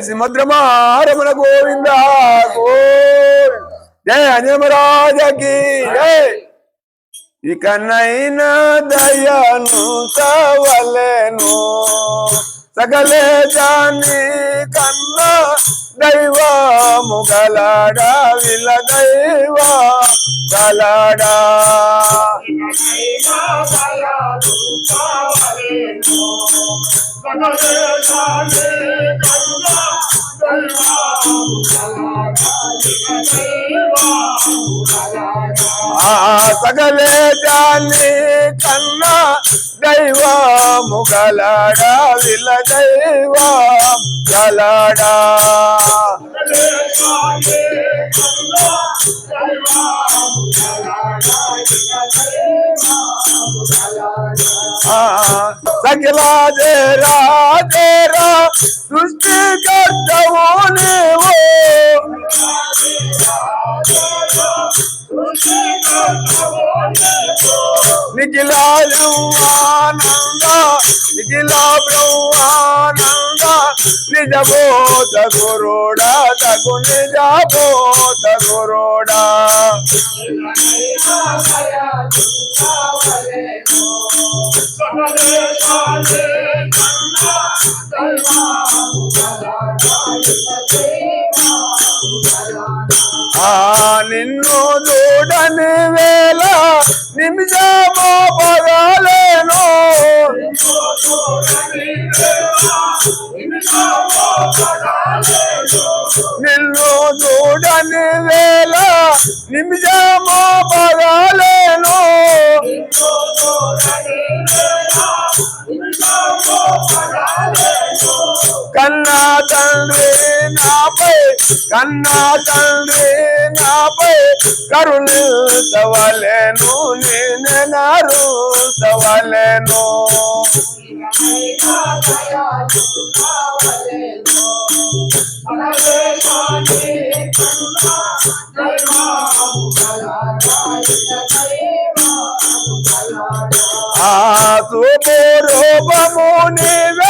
సింహద్రమారమణ గోవింద? గోవింద జయ అంజమరాజకి జయ ఇకనైనా దయను సవలెను. సగలే దాన్ని కన్నా దైవము గలాడా విల దైవా. గలాడా. ఆ సకలే కన్నా దైవము గలడా విల దైవ గలడా. సకలా దేరా దేరా సృష్టి కర్తవు నీవు నిఖిలా బ్రహ్మానంద నిఖిలా బ్రహ్మానంద నిజ బోధ గురుడా నిన్ను చూడని వేళ గురుడా ఆ నిన్ను చూడని వేళ నిమిషమో పదాలేను నిన్ను చూడని వేళ నిమిషమో పదాలేను కన్నా తండ్రి నాపై కన్నా తండ్రి నాపై కరుణించవలేను నేను సవలేను ఆ తూపు రూపము నీవే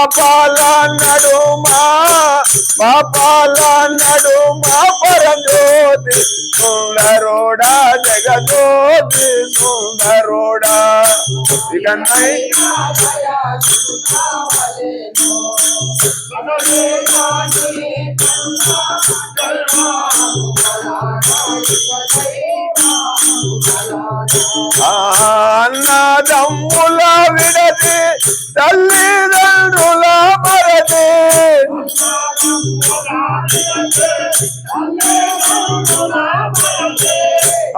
పాపాల నడుమా పాపాల నడుమా పరజ్యోతి సుందరోడా జగజ్యోతి సుందరోడా ఇక అన్నదమ్ముల విడతి తల్లిదండ్రుల మరతి.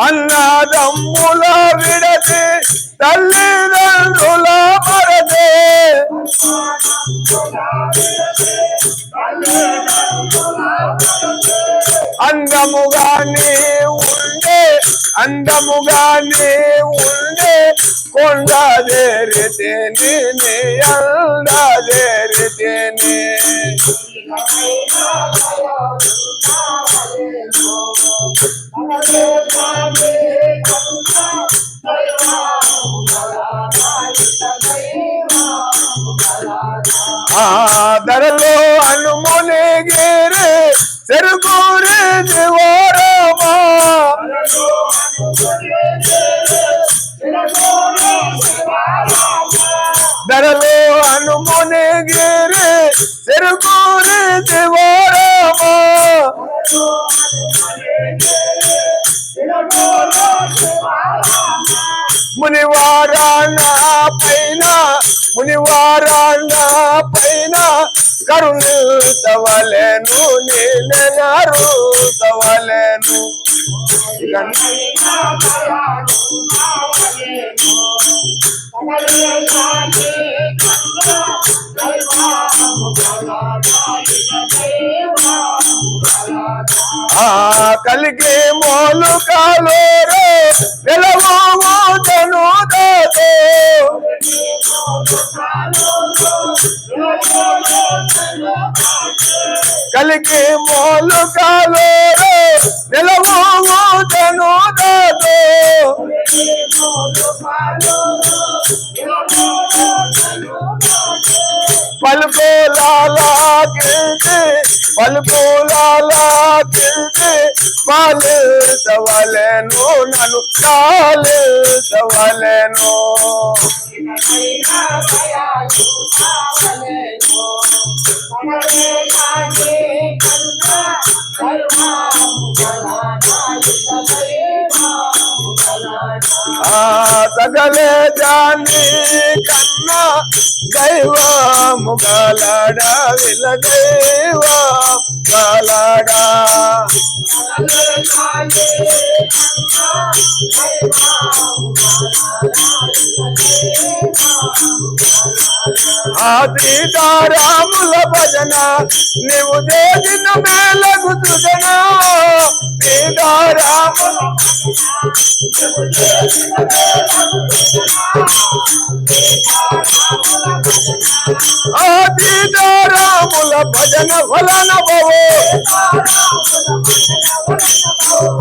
అన్నదమ్ముల విడతి తల్లిదండ్రుల మరతి. అందముగా నీవు అందముగానే ఉండే కొండదేరితేనే నీ. అందదేరితేనే ఆ ధరలో ధరలో అనుమునిగిరి చెరుకూరి దివోరమా మునివారాణ పైన మునివారాణ పైన కరుణించవలెను నేనెనరు సవలెను ఆ కలిగే మోలు కాలోరే నిలవో తను దాదో కలిగే మోలు కాలోరే నిలవోదను దాదు పలుకోలాలాకింది పలుకోలాలాకింది పాలు సవలెను నన్ను కాలు సవలెను. ఆ సగలే జాని కన్నా దైవము గలడ విల దైవ గలడా ఆ సీతారాముల భజన నీవు చేసిన మేలకు సృజన. సీతారాముల ఆ సీతారాముల భజన వలన భవో.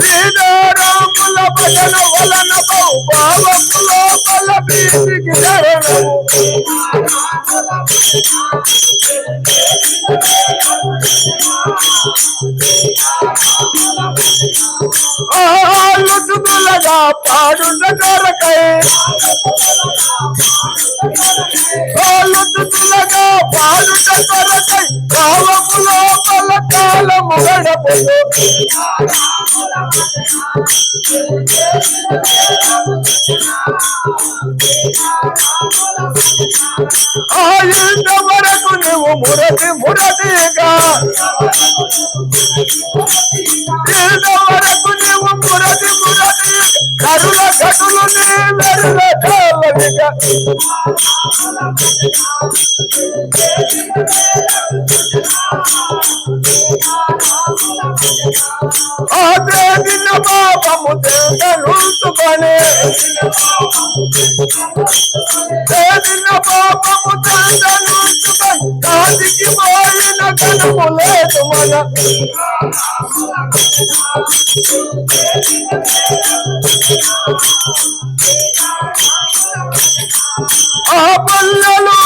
సీతారాముల భజన వలన భవ. భావములో బల బీదికి శరణము ఆలుతులగా పాడున్న కొరకై ఆలుతులగా పాడున్న కొరకై కాలము లోపల కాలము గడపదు Thank you. వరకు నువ్వు మురటి మురటిగా ఇంత వరకు నువ్వు మురటి మురటి కరుల కటులు నీ వెరుల కాలనిగా ఆ దేవిన పాపము తెలుసుకొని దేవిన పాపము తెలుసుకొని కాదికి పోయిన కనుము లేదు మన. ఆ పల్లెలూరి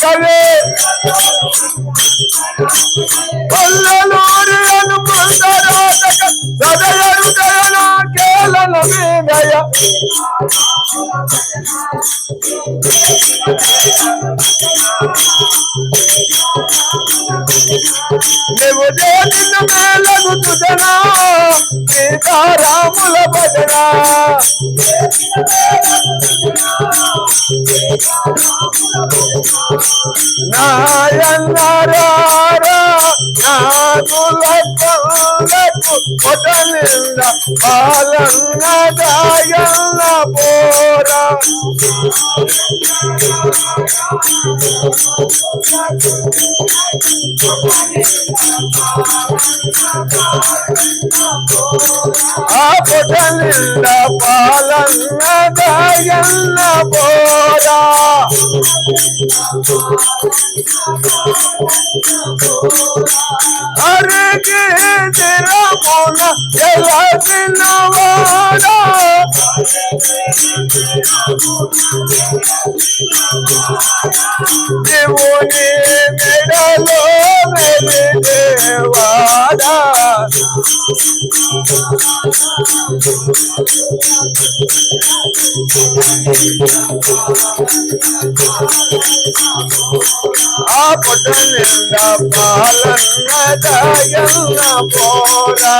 కవే. పల్లెలూరి హనుమంత రాజ సదయ హృదయన కేలన మీదయ నువ్వు చేసిన మేలను తుదనా సీతారాముల భజన నాయన్నారా నాకులకు పొటలింద పాలన్న దాయన్న పోరా. ఆ పొటలింద పాలన్న దాయన్న పోరా అరిగి తిరమున ఎలా తిన్నవాడా దేవుని మెడలో ఆ పొట నిండా పాలన్న దాయన్న పోరా